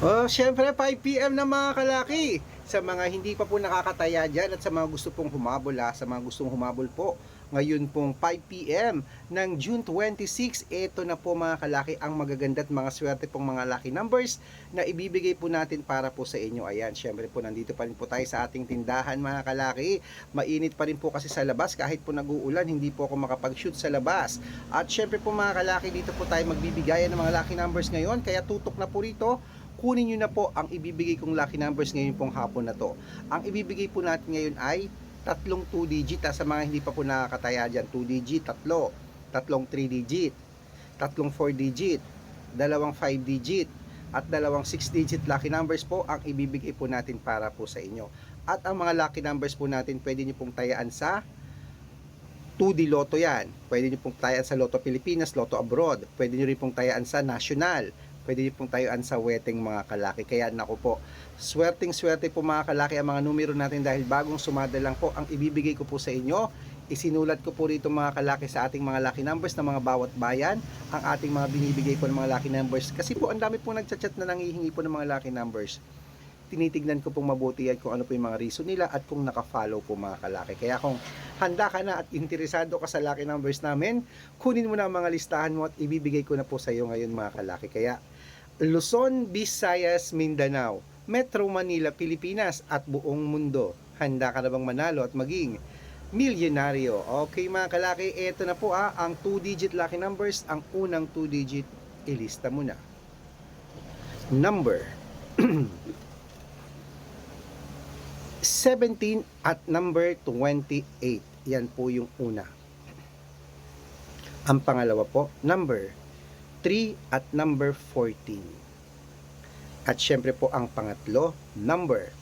Oh, syempre 5pm na mga kalaki. Sa mga hindi pa po nakakataya dyan at sa mga gusto pong humabol ha, sa mga gustong humabol po. Ngayon pong 5pm ng June 26, ito na po mga kalaki ang magaganda at mga swerte pong mga lucky numbers na ibibigay po natin para po sa inyo. Ayan, syempre po nandito pa rin po tayo sa ating tindahan mga kalaki. Mainit pa rin po kasi sa labas kahit po nag-uulan, hindi po ako makapag-shoot sa labas. At syempre po mga kalaki, dito po tayo magbibigayan ng mga lucky numbers ngayon. Kaya tutok na po rito kunin nyo na po ang ibibigay kong lucky numbers ngayon pong hapon na to. Ang ibibigay po natin ngayon ay tatlong 2 digit ha, sa mga hindi pa po nakakataya dyan. 2 digit, tatlo, tatlong 3 digit, tatlong 4 digit, dalawang 5 digit, at dalawang 6 digit lucky numbers po ang ibibigay po natin para po sa inyo. At ang mga lucky numbers po natin pwede nyo pong tayaan sa 2D Lotto yan. Pwede nyo pong tayaan sa Lotto Pilipinas, Lotto Abroad. Pwede nyo rin pong tayaan sa National. Pwede pong tayaan sa wedding mga kalaki. Kaya nako po, swerting swerte po mga kalaki ang mga numero natin dahil bagong sumada lang po ang ibibigay ko po sa inyo. Isinulat ko po rito mga kalaki sa ating mga lucky numbers ng mga bawat bayan. Ang ating mga binibigay po ng mga lucky numbers. Kasi po ang dami po nagchat-chat na nangihingi po ng mga lucky numbers tinitignan ko pong mabuti at kung ano po yung mga reason nila at kung naka-follow po mga kalaki. Kaya kung handa ka na at interesado ka sa lucky numbers namin, kunin mo na ang mga listahan mo at ibibigay ko na po sa iyo ngayon mga kalaki. Kaya Luzon, Visayas, Mindanao, Metro Manila, Pilipinas at buong mundo. Handa ka na bang manalo at maging milyonaryo? Okay mga kalaki, eto na po ah, ang 2-digit lucky numbers. Ang unang 2-digit, ilista mo na. Number 17 at number 28. Yan po yung una. Ang pangalawa po, number 3 at number 14. At syempre po ang pangatlo, number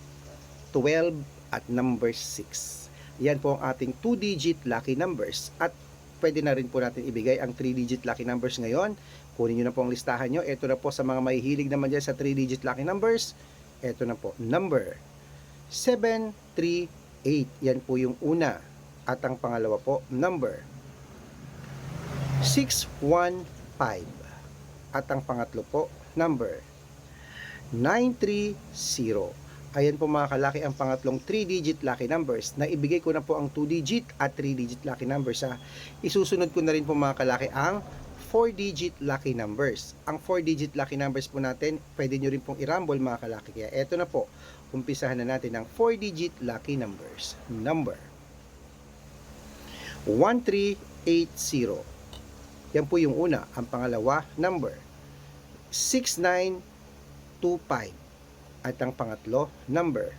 12 at number 6. Yan po ang ating 2-digit lucky numbers. At pwede na rin po natin ibigay ang 3-digit lucky numbers ngayon. Kunin nyo na po ang listahan nyo. Ito na po sa mga mahihilig naman dyan sa 3-digit lucky numbers. Ito na po, number 738. Yan po yung una. At ang pangalawa po, number 615. At ang pangatlo po, number 930. Ayan po mga kalaki ang pangatlong 3-digit lucky numbers. na ibigay ko na po ang 2-digit at 3-digit lucky numbers. Ha. Isusunod ko na rin po mga kalaki ang 4-digit lucky numbers. Ang 4-digit lucky numbers po natin, pwede nyo rin pong i-rumble mga kalaki. Kaya eto na po, umpisahan na natin ang 4-digit lucky numbers. Number 1380. Yan po yung una. Ang pangalawa, number 6925. At ang pangatlo, number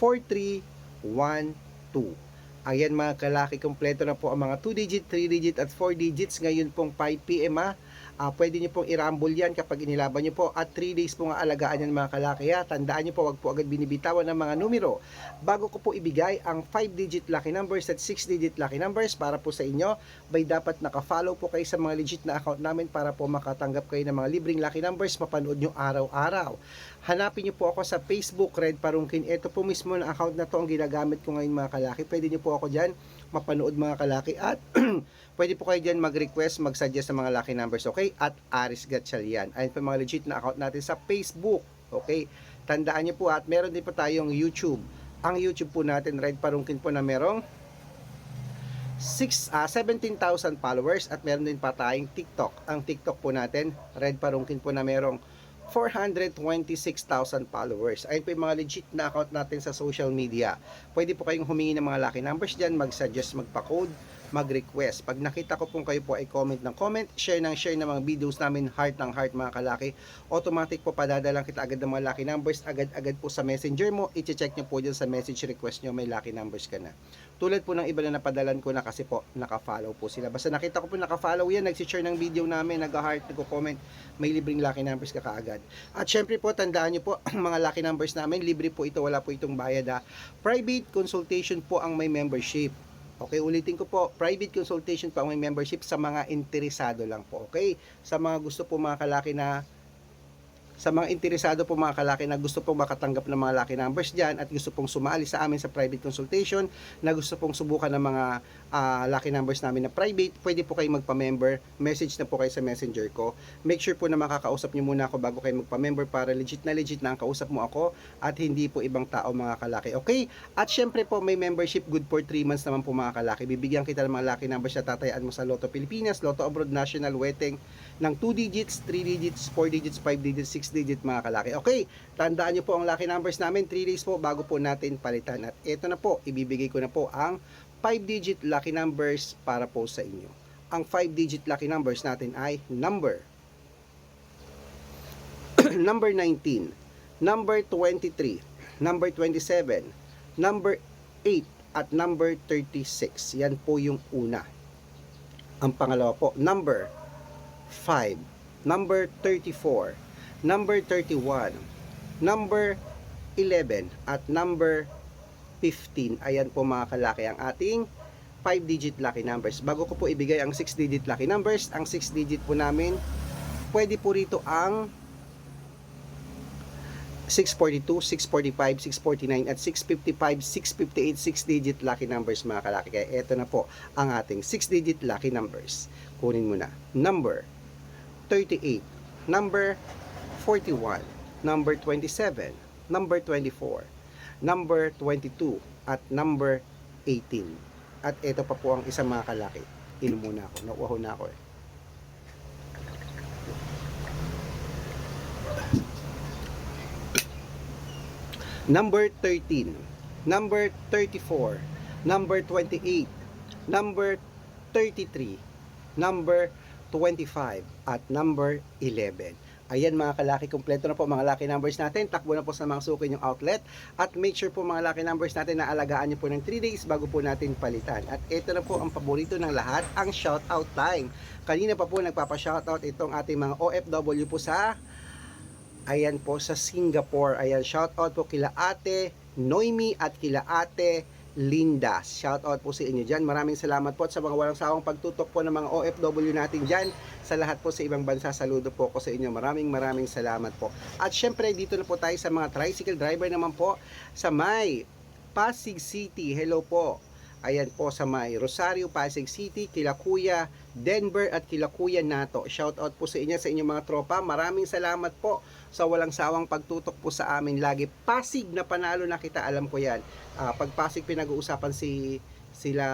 4312. Ayan mga kalaki, kompleto na po ang mga 2-digit, 3-digit at 4 digits. Ngayon pong 5pm ha. Ah, pwede nyo pong i-rumble yan kapag inilaban nyo po at 3 days po nga alagaan yan mga kalaki ha. Tandaan nyo po, wag po agad binibitawan ng mga numero. Bago ko po ibigay ang 5-digit lucky numbers at 6-digit lucky numbers para po sa inyo, by dapat naka-follow po kayo sa mga legit na account namin para po makatanggap kayo ng mga libreng lucky numbers mapanood nyo araw-araw. Hanapin nyo po ako sa Facebook, Red Parungkin. Ito po mismo na account na to ang ginagamit ko ngayon mga kalaki. Pwede nyo po ako dyan mapanood mga kalaki at pwede po kayo dyan mag-request, mag-suggest sa mga lucky numbers, okay? At Aris Gatchalian. Ayun po mga legit na account natin sa Facebook, okay? Tandaan nyo po at meron din po tayong YouTube. Ang YouTube po natin, Red Parungkin po na merong 6, ah, 17,000 followers at meron din pa tayong TikTok. Ang TikTok po natin, Red Parungkin po na merong 426,000 followers. Ayun po yung mga legit na account natin sa social media. Pwede po kayong humingi ng mga lucky numbers dyan, mag-suggest, magpa-code, mag-request. Pag nakita ko pong kayo po ay comment ng comment, share ng share ng mga videos namin, heart ng heart mga kalaki, automatic po padadalang kita agad ng mga lucky numbers, agad-agad po sa messenger mo, i-check nyo po dyan sa message request nyo, may lucky numbers ka na. Tulad po ng iba na napadalan ko na kasi po, naka-follow po sila. Basta nakita ko po naka-follow yan, nag-share ng video namin, nag-heart, nag-comment, may libreng lucky numbers ka kaagad. At syempre po, tandaan nyo po, ang mga lucky numbers namin, libre po ito, wala po itong bayad ha. Private consultation po ang may membership. Okay, ulitin ko po, private consultation po ang membership sa mga interesado lang po. Okay? Sa mga gusto po mga kalaki na sa mga interesado po mga kalaki na gusto pong makatanggap ng mga lucky numbers dyan at gusto pong sumali sa amin sa private consultation na gusto pong subukan ng mga ah, lucky numbers namin na private, pwede po kayo magpa-member. Message na po kayo sa messenger ko. Make sure po na makakausap nyo muna ako bago kayo magpa-member para legit na legit na ang kausap mo ako at hindi po ibang tao mga kalaki. Okay? At syempre po may membership good for 3 months naman po mga kalaki. Bibigyan kita ng mga lucky numbers na tatayaan mo sa Lotto Pilipinas, Lotto Abroad National, Weteng ng 2 digits, 3 digits, 4 digits, 5 digits, 6 digits mga kalaki. Okay, tandaan nyo po ang lucky numbers namin, 3 days po bago po natin palitan. At ito na po, ibibigay ko na po ang 5 digit lucky numbers para po sa inyo. Ang 5 digit lucky numbers natin ay number number 19, number 23, number 27, number 8, at number 36. Yan po yung una. Ang pangalawa po, number 5, number 34, number 31, number 11, at number 15. Ayan po mga kalaki ang ating 5-digit lucky numbers. Bago ko po ibigay ang 6-digit lucky numbers, ang 6-digit po namin, pwede po rito ang 642, 645, 649 at 655, 658, 6-digit lucky numbers mga kalaki. Kaya eto na po ang ating 6-digit lucky numbers. Kunin mo na. Number 38, number 41, number 27, number 24, number 22, at number 18. At ito pa po ang isang mga kalaki. Inom muna ako. Nakuha na ako eh. number 13, number 34, number 28, number 33, number 25, at number 11. Ayan mga kalaki, kompleto na po mga lucky numbers natin. Takbo na po sa mga suki yung outlet. At make sure po mga lucky numbers natin na alagaan nyo po ng 3 days bago po natin palitan. At ito na po ang paborito ng lahat, ang shoutout time. Kanina pa po nagpapa-shoutout itong ating mga OFW po sa Ayan po sa Singapore. Ayan, shout out po kila ate Noemi at kila ate Linda. Shout out po sa inyo dyan. Maraming salamat po at sa mga walang sawang pagtutok po ng mga OFW natin dyan. Sa lahat po sa ibang bansa, saludo po ko sa inyo. Maraming maraming salamat po. At syempre, dito na po tayo sa mga tricycle driver naman po sa may Pasig City. Hello po. Ayan po sa may Rosario, Pasig City, kila Kuya Denver at kila Kuya Nato. Shout out po sa inyo sa inyong mga tropa. Maraming salamat po sa walang sawang pagtutok po sa amin lagi. Pasig na panalo na kita, alam ko yan. Ah, pag Pasig pinag-uusapan si sila,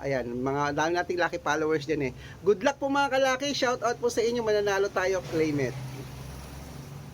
ayan, mga dami nating lucky followers dyan eh. Good luck po mga kalaki, shout out po sa inyo, mananalo tayo, claim it.